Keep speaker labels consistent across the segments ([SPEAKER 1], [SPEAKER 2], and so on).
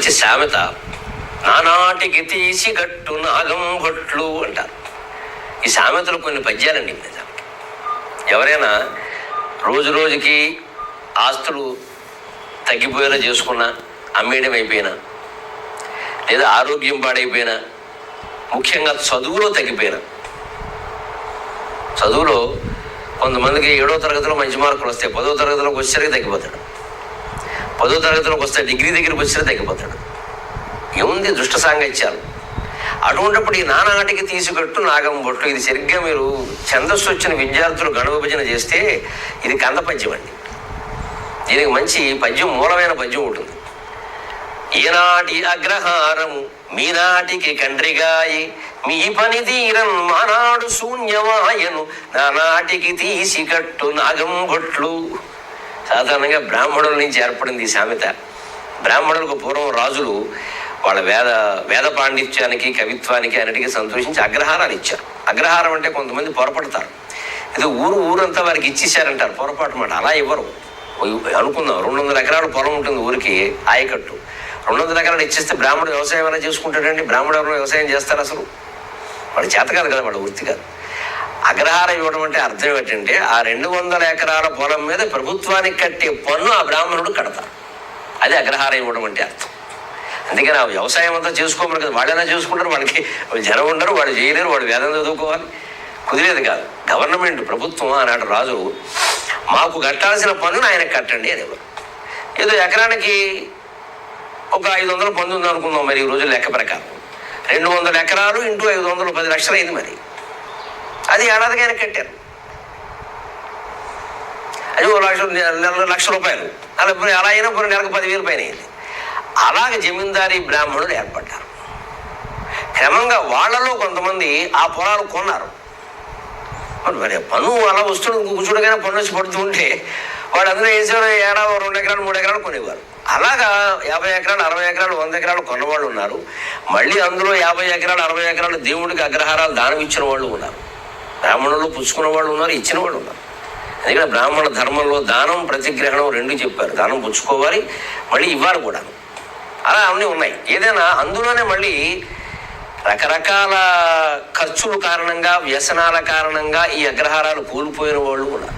[SPEAKER 1] మంచి సామెత. నానాటికి తీసి గట్టు నాగం భట్లు అంటారు. ఈ సామెతలు కొన్ని పద్యాలండి నిజానికి ఎవరైనా రోజు రోజుకి ఆస్తులు తగ్గిపోయేలా చేసుకున్నా అమ్మేయడం అయిపోయినా లేదా ఆరోగ్యం పాడైపోయినా ముఖ్యంగా చదువులో తగ్గిపోయినా. చదువులో కొంతమందికి ఏడో తరగతిలో మంచి మార్కులు వస్తాయి పదో తరగతిలోకి వచ్చేసరికి తగ్గిపోతాడు. పదో తరగతిలోకి వస్తే డిగ్రీ దగ్గరికి వచ్చినా తగ్గిపోతాడు ఏముంది దుష్ట సాంగత్యాలు? అటువంటిప్పుడు ఈ నానాటికి తీసుకట్టు నాగం బొట్టు. ఇది సరిగ్గా మీరు ఛందస్సు వచ్చిన విద్యార్థులు గణవిభజన చేస్తే ఇది కంద పద్యం అండి దీనికి మంచి పద్యం మూలమైన పద్యం ఉంటుంది. ఈనాటి అగ్రహారము మీనాటికి కండ్రిగాయి మీ పని తీరం మానాడు శూన్యమాయను. నానాటికి తీసి కట్టు నాగం భట్లు సాధారణంగా బ్రాహ్మణుల నుంచి ఏర్పడింది ఈ సామెత. బ్రాహ్మణులకు పూర్వం రాజులు వాళ్ళ వేద వేద పాండిత్యానికి కవిత్వానికి అన్నిటికీ సంతోషించి అగ్రహారాలు ఇచ్చారు. అగ్రహారం అంటే కొంతమంది పొరపడతారు. ఇది ఊరు ఊరంతా వారికి ఇచ్చేసారంటారు పొరపాటు మాట. అలా ఇవ్వరు. అనుకుందాం. రెండు వందల ఎకరాల పొలం ఉంటుంది ఊరికి ఆయకట్టు. రెండు వందల ఎకరాలు ఇచ్చేస్తే బ్రాహ్మణుడు వ్యవసాయం ఎలా చేసుకుంటాడండి? బ్రాహ్మణుడు ఎవరైనా వ్యవసాయం చేస్తారు అసలు? వాడు చేత కాదు కదా వాడు వృత్తి కాదు. అగ్రహారం ఇవ్వడం అంటే అర్థం ఏంటంటే ఆ రెండు వందల ఎకరాల పొలం మీద ప్రభుత్వానికి కట్టే పన్ను ఆ బ్రాహ్మణుడు కడతారు అది అగ్రహారం ఇవ్వడం అంటే అర్థం. అందుకని ఆ వ్యవసాయం అంతా చేసుకోమని కదా వాళ్ళైనా చేసుకుంటారు వాళ్ళకి జనం ఉండరు వాళ్ళు చేయలేరు వాడు వేదం చదువుకోవాలి. కుదిరేది కాదు. గవర్నమెంట్ ప్రభుత్వం ఆనాడు రాజు మాకు కట్టాల్సిన పన్నును ఆయన కట్టండి ఎవరు ఏదో ఎకరానికి ఒక ఐదు వందల పన్ను అనుకుందాం మరి ఈ రోజు లెక్క ప్రకారం. రెండు వందల ఎకరాలు ఇంటూ ఐదు వందలు పది లక్షలు అయింది మరి. అది ఏడాదికి కట్టారు. అది ఓ లక్ష నెల లక్ష రూపాయలు. అలా అలా అయినా కొన్ని నెలకు పదివేలు పైన అయింది. అలాగ జమీందారీ బ్రాహ్మణులు ఏర్పడ్డారు. క్రమంగా వాళ్ళలో కొంతమంది ఆ పొలాలు కొన్నారు. మరి పన్ను అలా వస్తుడు కూర్చుండగానే పన్ను వచ్చి పడుతూ ఉంటే వాడు అందరూ వేసేవారు ఏడా రెండు ఎకరాలు మూడు ఎకరాలు కొనేవారు. అలాగా యాభై ఎకరాలు అరవై ఎకరాలు వంద ఎకరాలు కొన్నవాళ్ళు ఉన్నారు. మళ్ళీ అందులో యాభై ఎకరాలు అరవై ఎకరాలు దేవుడికి అగ్రహారాలు దానం ఇచ్చిన వాళ్ళు ఉన్నారు. బ్రాహ్మణులు పుచ్చుకున్న వాళ్ళు ఉన్నారు ఇచ్చిన వాళ్ళు ఉన్నారు. ఎందుకంటే బ్రాహ్మణ ధర్మంలో దానం ప్రతిగ్రహణం రెండు చెప్పారు. దానం పుచ్చుకోవాలి మళ్ళీ ఇవ్వాలి కూడా. అలా అన్నీ ఉన్నాయి. ఏదైనా అందులోనే మళ్ళీ రకరకాల ఖర్చుల కారణంగా వ్యసనాల కారణంగా ఈ అగ్రహారాలు కూలిపోయిన వాళ్ళు కూడా.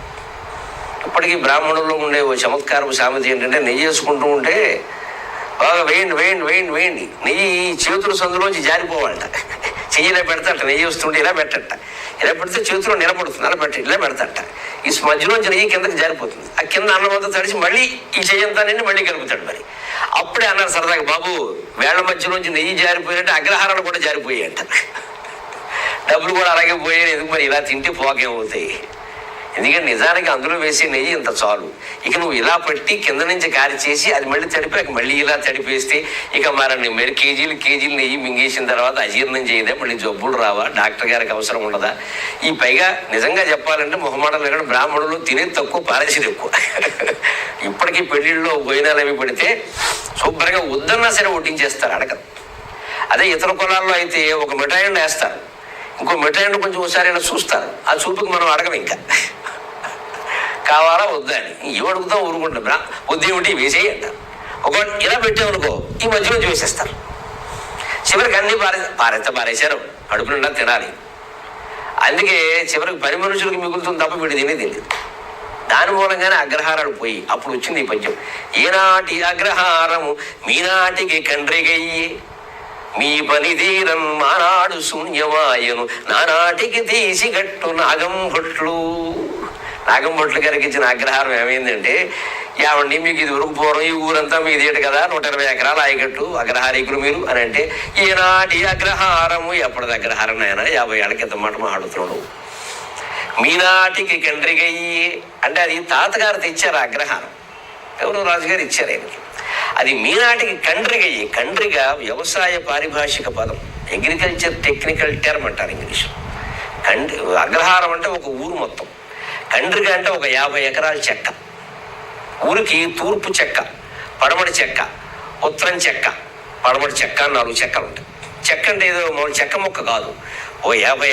[SPEAKER 1] ఇప్పటికీ బ్రాహ్మణుల్లో ఉండే ఓ చమత్కారపు సామెత ఏంటంటే నెయ్యి వేసుకుంటూ ఉంటే బాగా వేయండి వేయండి వేయండి వేయండి. నెయ్యి ఈ చేతుల సందులోంచి జారిపోవాలట. చెయ్యి ఇలా పెడతాట నెయ్యి వస్తుంటే ఇలా పెట్టట. ఇలా పెడితే చేతిలో నిలబడుతుంది అలా పెట్ట ఇలా పెడతాట. ఈ మధ్యలోంచి నెయ్యి కిందకి జారిపోతుంది. ఆ కింద అన్నం అంతా తడిచి మళ్ళీ ఈ చెయ్యంతా నిండి మళ్ళీ కలుపుతాడు మరి. అప్పుడే అన్నారు సరదాగా బాబు వేళ్ళ మధ్యలోంచి నెయ్యి జారిపోయినట్టు అగ్రహారాలు కూడా జారిపోయాయంట. డబ్బులు కూడా అలాగే పోయాయి ఎందుకు మరి ఇలా తింటే పోకేమవుతాయి? ఎందుకంటే నిజానికి అందులో వేసే నెయ్యి ఇంత చాలు. ఇక నువ్వు ఇలా పట్టి కింద నుంచి కారి చేసి అది మళ్ళీ తడిపాక మళ్ళీ ఇలా తడిపేస్తే ఇక మరి మరి కేజీలు కేజీలు నెయ్యి మింగేసిన తర్వాత అజీర్ణం చేయదా. మళ్ళీ జబ్బులు రావా? డాక్టర్ గారికి అవసరం ఉండదా? ఈ పైగా నిజంగా చెప్పాలంటే మొహమాటలు లేకుండా బ్రాహ్మణులు తినేది తక్కువ పారేసేది ఎక్కువ. ఇప్పటికీ పెళ్ళిళ్ళలో భోజనాలు అవి పెడితే శుభ్రంగా వద్దన్నా సరే వడ్డించేస్తారు అడగదు అదే ఇతర కులాల్లో అయితే ఒక మిఠాయిని వేస్తారు. ఇంకో మిఠాయిని కొంచెం ఒకసారి చూస్తారు. ఆ చూపుకి మనం అడగం ఇంకా. కావాలా వద్దా అని. ఇవి అడుగుతాం ఊరుకుంటాం బ్రా వద్దేమిటి వేసేయి అంటారు. ఒక ఇలా పెట్టామనుకో ఈ మధ్యలో వేసేస్తారు చివరికి అన్ని పారే పారెత్త పారేశారు. అడుపు నిండా తినాలి. అందుకే చివరికి పని మనుషులకు మిగులుతుంది తప్ప వీడు తినే తెలియదు దాని మూలంగానే అగ్రహారాలు పోయి అప్పుడు వచ్చింది ఈ పద్యం ఈనాటి అగ్రహారము మీనాటికి కండ్రిగయ్యి మీ పని తీరం మానాడు శూన్యమాయను. నానాటికి తీసి గట్టు నాగం భట్లు నాగంభట్లు గారికి ఇచ్చిన అగ్రహారం ఏమైందంటే యావండి మీకు ఇది ఊరుకు పూర్వం ఈ ఊరంతా మీదేట కదా నూట ఇరవై ఎకరాలు ఆయకట్టు అగ్రహారీకులు మీరు అని అంటే ఈనాటి అగ్రహారము ఎప్పటిది అగ్రహారం నాయన? యాభై ఏళ్ళ క్రితం మాట మాట్లాడుతున్నాడు మీనాటికి కండ్రిగయ్యి అంటే అది తాతగారు తెచ్చారు అగ్రహారం. ఎవరు రాజుగారు ఇచ్చారు ఆయనకి. అది మీనాటికి కండ్రిగయ్యి. కండ్రిగ వ్యవసాయ పారిభాషిక పదం. అగ్రికల్చర్ టెక్నికల్ టర్మ్ అంటారు ఇంగ్లీష్ కండ్రి అగ్రహారం అంటే ఒక ఊరు మొత్తం. కండ్రిగ అంటే ఒక యాభై ఎకరాల చెక్క. ఊరికి తూర్పు చెక్క పడమటి చెక్క ఉత్తరం చెక్క పడమటి చెక్క నాలుగు చెక్కలు ఉంటాయి. చెక్క అంటే ఏదో మన చెక్క మొక్క కాదు. ఓ యాభై